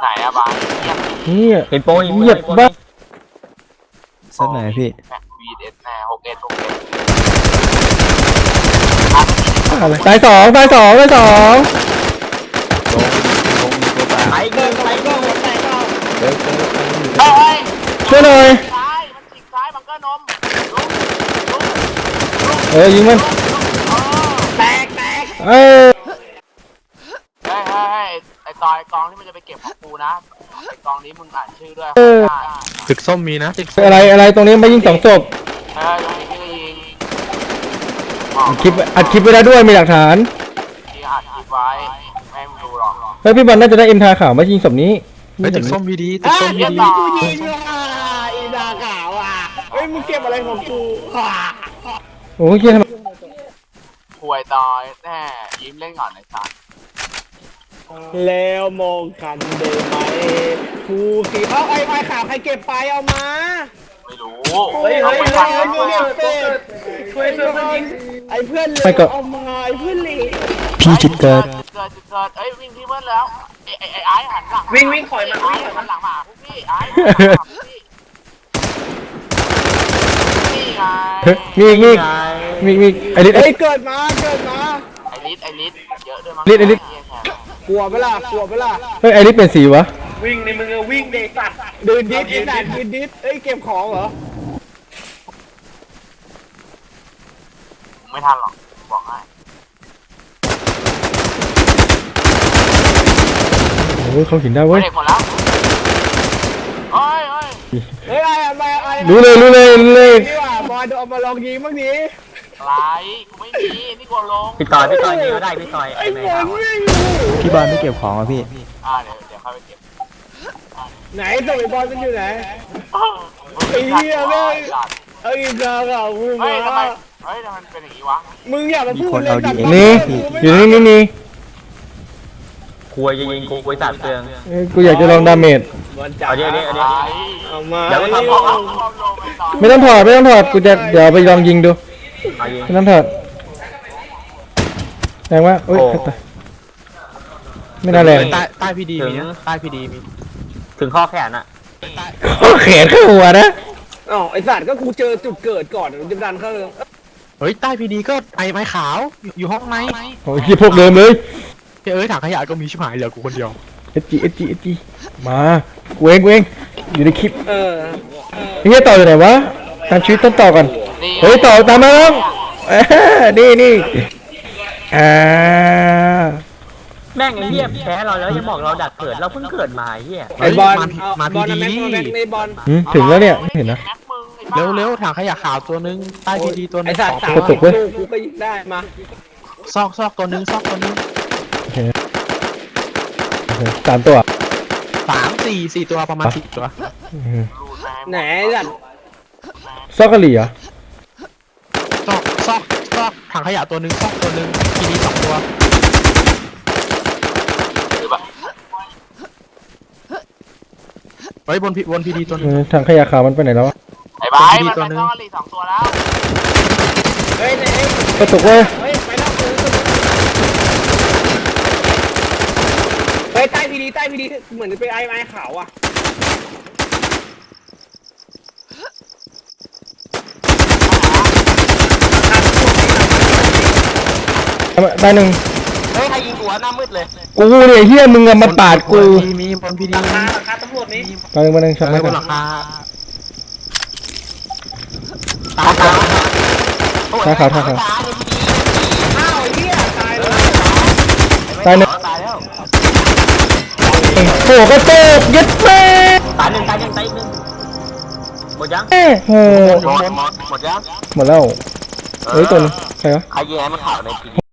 ไหนอะบางเงียบนี่เป็นโป้เงียบบ้าสักไหนพี่วีเอสแน่หกเอ็ดหกเอ็ดตายสองตายสองตายสองไปเกินไปเกินเฮ้ยช่วยหน่อยซ้ายมันฉีกซ้ายบังเกอร์นมลุกลุกเออยิงมันแตกแตก เอ้ย เฮ้ยเฮ้ยไอตอยกอ งที่มันจะไปเก็บของกูนะไอกองนี้มึงอ่านชื่อด้วยตึกส้มมีนะตึกอะไรอะไรตรงนี้มายิงสองศพเออตรงนี้ก็ยิงอัดคลิปอัดคลิปไว้แล้วด้วยมีหลักฐานที่อัดคลิปไว้ไม่ให้มึงดูหรอกเฮ้ยพี่บอลน่าจะได้เอ็มทาขาวมายิงศพนี้เฮ้ยตึกส้มมีดีตึกส้มมีเรียบดีร้อยยิงอะอีดาขาวอะเฮ้ยมึงเก็บอะไรของกูอะโอ้ยเฮียทำไมป่วยตอยแน่ยิ้มเล่นก่อนไอ้สัส แล้วมองกันได้ไหมกูสีเอาไอ้ไอ้ขาวใครเก็บไปเอามา ไม่รู้เฮ้ยเอาเฮ้ยไปเฮ้ฟัยงเฮ้ยกันเฮ้ยช่วยช่วยมันยิงไอ้เพื่อนเลยเอามาไอ้เพื่อนเลยพี่จุดเกิดเกิดจุดเกิดเอ้ยวิ่งที่เบิ้ลแล้วไอ้ไอ้ไอ้ไอ้หันหลังวิ่งวิ่งถอยมาไอ้วิ่งถอยหัมานหลังมาพวกพี่ไอ้หันหลังมาพวกพี่นี่ไงมีอีกมีอีกมีอีกมีไอ้ลิศเฮ้ไอ้เกิดมาเกิดมาไอ้ลิศไอ้ลิศเยอะด้วยมั้งลิศไอ้ลิศ กลัวปะล่ะกลัวปะล่ะเฮ้ยไอ้ลิศเป็นสีวะ วิ่งในมือวิ่งเด็กสัตว์ดืนดิสไอ้สัตว์ดืนดิสเอ้ยเก็บของเหรอไม่ทันหรอกบอกให้โอ้ยเขาหินได้เว้ย เด็กหมดแล้วเฮ้ยเฮ้ยเฮ้ยไอ้ไอ้ไอ้รู้เลยรู้เลยรู้เลยนี่ว่าบอลเอามาลองยิงบ้างดิอะ ไรกูไม่มีนี่กูลงพี่ต่อยพี่ต่อยมีก็ได้พี่ต่อยไอ้ไอ้บแม่อลขาววิ่งพี่บอลไม่เก็บของอะพี่ อ่าเดี๋ยวเดี๋ยวค่อยไปเก็บไหนส่งไอ้บอลมันอยู่ไหน ไอ้เหี้ยแม่ง ไอ้ดาข่าวมึงเฮ้ยทำไมมาเฮ้ยทำไมมันเป็นอย่างนี้วะมึงอย่ามาพูดมีคนเลยเอาสัตว์ DX นี่อยู่นี่นี่นี่ควยจะยิงกูควยสาดเตืองเอ้ยกูอยากจะลองดาเมจ บอลจ๋าเอาเดี๋ยวเดี๋ยวเดี๋ยวเอามาเดี๋ยวมันทำเอาเอาเอาลงไปต่อไม่ต้องถอดไม่ต้องถอด กูจะเดี๋ยวไปลองยิงดู เอายิงไม่ต้องถอดแรงวะเอ้ยโอ้ ตายไม่น่าแรงใต้ใต้พีดีมีนะใต้พีดีมีถึงข้อแขนอะเข้แขนเข้าหัวนะอ๋อไอสัตว์ก็กูเจอจุดเกิดก่อนมันจะดันเข้าเลยเฮ้ยใต้พีดีก็ไอไม้ขาวอยู่อยู่ห้องไหนโอ้ยพวกเดิมเลยเอ้ยถังขยะก็มีชิบหายเหลือกูคนเดียวเอจีเอจีเอจีมากูเองกูเองอยู่ในคลิปเออเฮียต่ออยู่ไหนวะตามชีวิตต้นต่อก่อน นี่เฮ้ยต่อตามมาแล้วเอ้ยนี่นี่อ่าแม่งไอ้เหี้ยแพ้เราแล้วยังบอกเราดักเกิดเราเพิ่งเกิดมาไอ้เหี้ยไอ้บอลมาเอามาบอลพีนะดีแม็กซ์แม็กซ์ในบอลหืมถึงแล้วเนี่ยเห็นนะแม็กมึงไอ้บ้าเร็วเร็วถังขยะขาวตัวนึงใต้พีดีตัวนึไอ้งสัตว์สสาองมตัวกระตุกเว้ยกูก็ยิงได้มาซอกซอกตัวนึงซอกตัวนึงโอเคโอเคสามตัวสามสี่สี่ตัวประมาณสิบตัว อืมรูดแม่งไหนไอ้สัตว์ซอกกะหรี่เหรอ ซอกซอกซอก ถังขยะตัวนึงซอกตัวนึงพีดีสองตัวหรือแบบเฮ้ยบนพีบนพีดีตัวนึเองอถังขยะขาวมันไปไหนแล้ววะไอ้บายมีมันตัวเป็นหนึ่งต้องอลีสองตัวแล้วเฮ้ยไหนกระตุกเว้ยเฮ้ยไปแล้วกูเฮ้ยใต้พีดีใต้พีดีเหมือนจะเป็นไอ้ไม้ขาวอะ ได้หนึ่งเฮ้ยใครยิงหัวหน้ามืดเลยกูเนี่ยเฮียมึงอะมาปาดกูบน PD มีบนพีดีมีราคาตำรวจนี่มาหนึ่งมาหนึ่งช็อตเอไม่อบกันนหลังคาตาตาท่าขาวท่าขาวอ้าวไอ้เหี้ยตายเลยตายหนึ่งตายแล้วโอ้โหกระตุกยัดแม่ตายหนึ่งตายหนึ่งตายอีกหนึ่งหมดยังโอ้โหหมดหมดหมดยังหมดแล้วเฮ้ยตัวนึงใครวะใครยิงไอ้มันข่าวในพี